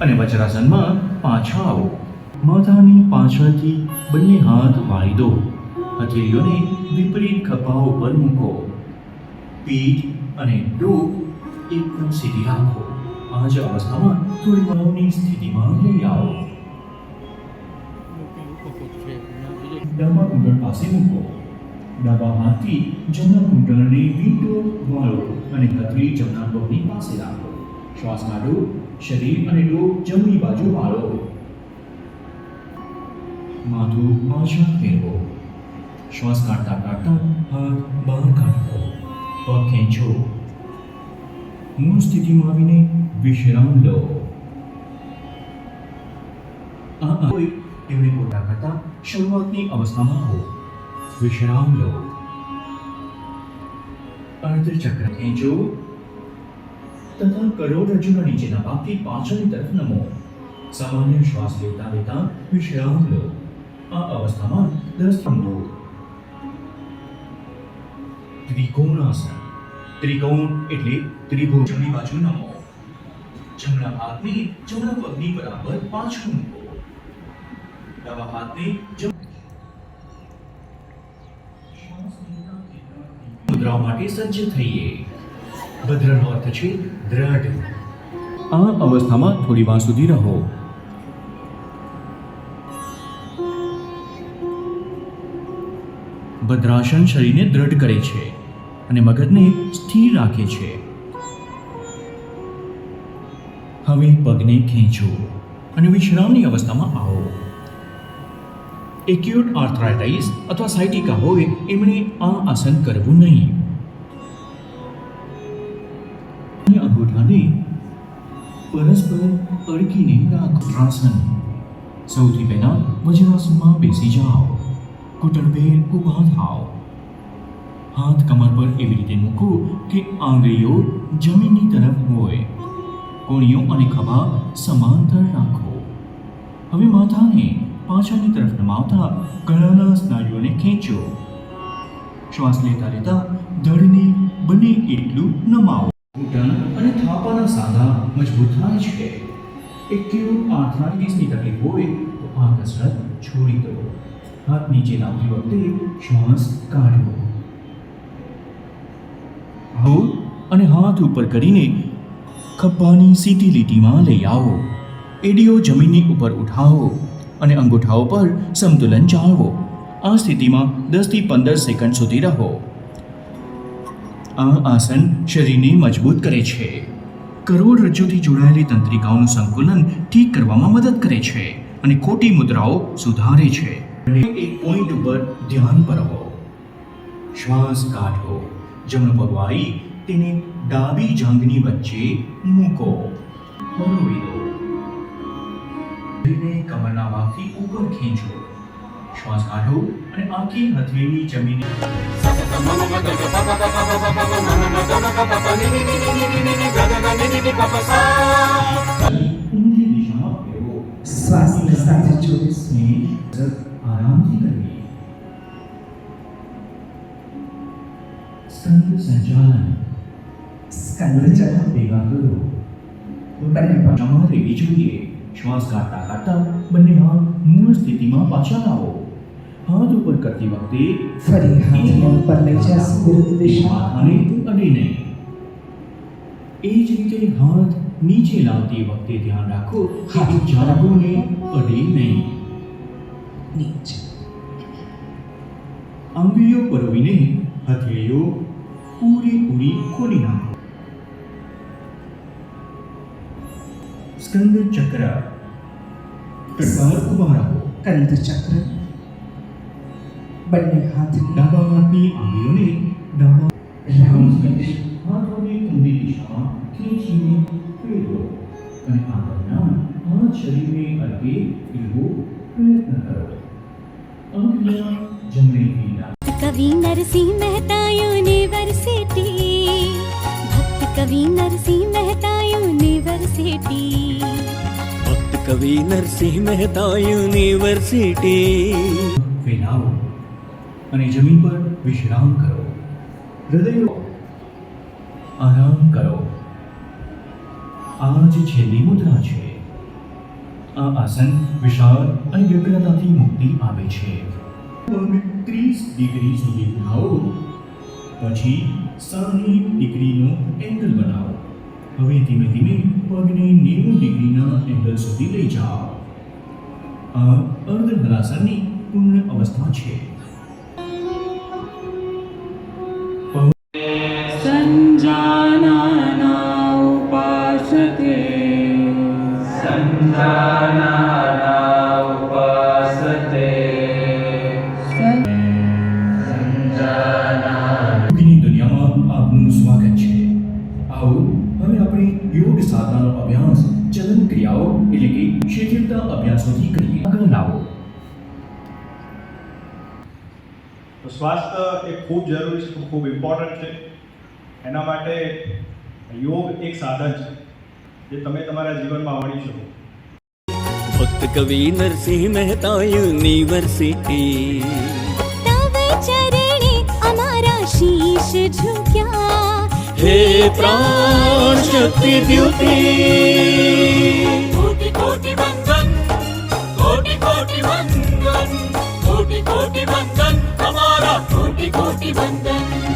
અને વજ્રાસનમાં પાછા આવો માથાની પાછળથી બંને હાથ વાળી દો. હથેળીઓને વિપરીત ખભા ઉપર મૂકો. પીઠ અને ડોક એકદમ સીધી રાખો. આ જ અવસ્થામાં થોડી વાળની સ્થિતિમાં લઈ આવો ડાબા ઘૂંટણ પાસે મૂકો ડાબા હાથથી જમણા ઘૂંટણને વીંટો વાળો અને કથરી જમણા પગની પાસે રાખો શ્વાસ કાઢો શરીર અને ડોક જમણી બાજુ વાળો માથું પાછા ફેરવો શ્વાસ કાઢતા કાઢતા હાથ બહાર કાઢો પગ ખેંચો મૂળ સ્થિતિમાં આવીને વિશ્રામ લો આ આ કોઈ તેમણે પોતા કરતા શરૂઆતની અવસ્થામાં હો વિશ્રામ લો અર્ધચક્ર ખેંચો તથા કરોડરજ્જુના નીચેના ભાગથી પાછળની તરફ નમો સામાન્ય શ્વાસ લેતા લેતા વિશ્રામ લો આ અવસ્થામાં દસ અંગો ત્રિકોણાસન ત્રિકોણ એટલે ત્રિભુજ જમણી બાજુ નમો જમણા હાથને જમણા પગની બરાબર પાછળ મૂકો. ડાબા હાથને મુદ્રા માટે સજ્જ થઈએ. ભદ્રનો અર્થ છે દ્રઢ. આ અવસ્થામાં થોડી વાર સુધી રહો. ભદ્રાસન શરીરને દ્રઢ કરે છે અને મગજને સ્થિર રાખે છે. હવે પગને ખેંચો અને વિશ્રામની અવસ્થામાં આવો. એક્યુટ આર્થરાઇટાઇસ અથવા સાયટિકા હોય એમણે આ આસન કરવું નહીં. અંગૂઠાને પરસ્પર અડકીને રાખો. ત્રાસન સૌથી પહેલાં વજ્રાસનમાં બેસી જાઓ. ઘૂંટણભેર ઊભા થાઓ. હાથ કમર પર એવી રીતે મૂકો કે આંગળીઓ જમીનની તરફ હોય. કોણીઓ અને ખભા સમાંતર રાખો. હવે માથાને પાછળની તરફ નમાવતા ગળાના સ્નાયુઓને ખેંચો. શ્વાસ લેતા લેતા ધડને બને એટલું નમાવો. ઘૂંટણ અને થાપાના સાંધા મજબૂત થાય છે. એક્યુટ આર્થરાઇટિસની તકલીફ હોય તો આ કસરત છોડી દો. હાથ નીચે લાવતી વખતે શ્વાસ કાઢવો આવો અને હાથ ઉપર કરીને ખભાની સીધી લીટીમાં લઈ આવો. એડીઓ જમીનની ઉપર ઉઠાવો અને અંગૂઠાઓ પર સંતુલન જાળવો. આ સ્થિતિમાં દસથી પંદર સેકન્ડ સુધી રહો. આ આસન શરીરને મજબૂત કરે છે. કરોડરજ્જુથી જોડાયેલી તંત્રિકાઓનું સંકુલન ઠીક કરવામાં મદદ કરે છે અને ખોટી મુદ્રાઓ સુધારે છે. એક પોઈન્ટ ઉપર ધ્યાન પર શ્વાસ કાઢો. જમણો પગ વાળી તેને ડાબી જાંઘની વચ્ચે મૂકો. હલવી દો શરીરને કમરના ઉપર ખેંચો. શ્વાસ કાઢો અને આખી હથેળી જમીને ઊંધી દિશામાં ફેરવો. શ્વાસને સાથે જોડો. શ્વાસને આરામથી કરવી સ્કંદ સંચાલન સ્કંદ ચલન ભેગા કરો બંને પગ તમારે એ જોઈએ શ્વાસ કાઢતા કાઢતા બંને હાથ મૂળ સ્થિતિમાં પાછા લાવો હાથ ઉપર કરતી વખતે ફરી હાથને ઉપર લઈ જશે વિરુદ્ધ દિશામાં માથાને અડે નહીં એ જ રીતે હાથ નીચે લાવતી વખતે ધ્યાન રાખો કે એ જાંઘોને અડે નહીં નીચે આંગળીઓ પરોવીને હથેળીઓ પૂરેપૂરી ખોલી નાખો સ્કંદ ચક્ર પ્રભાર ઉભારો કંદ ચક્ર બંને હાથ ડાબા હાથની આંગળીઓને ડાબા રામ હાથોને ઊંધી દિશામાં ખેંચીને ફેરવો અને આગળના હાથ શરીરને અલગે એવો પ્રયત્ન કરો અંગના જમણી હીલા કવિ નરસિંહ મહેતા યુનિવર્સિટી ભક્ત કવિ નરસિંહ કવિ નરસિંહ મહેતા યુનિવર્સિટી. ફેલાવો અને જમીન પર વિશ્રામ કરો. હૃદય આરામ કરો. આ જે છેલ્લી મુદ્રા છે, આ આસન વિશાળ અને વ્યગ્રતાથી મુક્તિ આપે છે. ત્રીસ ડિગ્રી સુધી ઉઠાવો પછી સાઠ ડિગ્રીનો એંગલ બનાવો. હવે ધીમે ધીમે પગને નેવું ડિગ્રીના એંગલ સુધી લઈ જાઓ. આ અર્ધ હલાસનની પૂર્ણ અવસ્થા છે. તો સ્વાસ્થ્ય એ ખૂબ જરૂરી છે ખૂબ ઇમ્પોર્ટન્ટ છે. એના માટે યોગ એક સાધન છે જે તમે તમારા જીવનમાં વણી શકો. ભક્ત કવિ નરસિંહ મહેતા યુનિવર્સિટી. હે કોટી કોટી વંદન કોટી કોટી વંદન કોટી કોટી વંદન. கோட்டி கோட்டி வந்தன.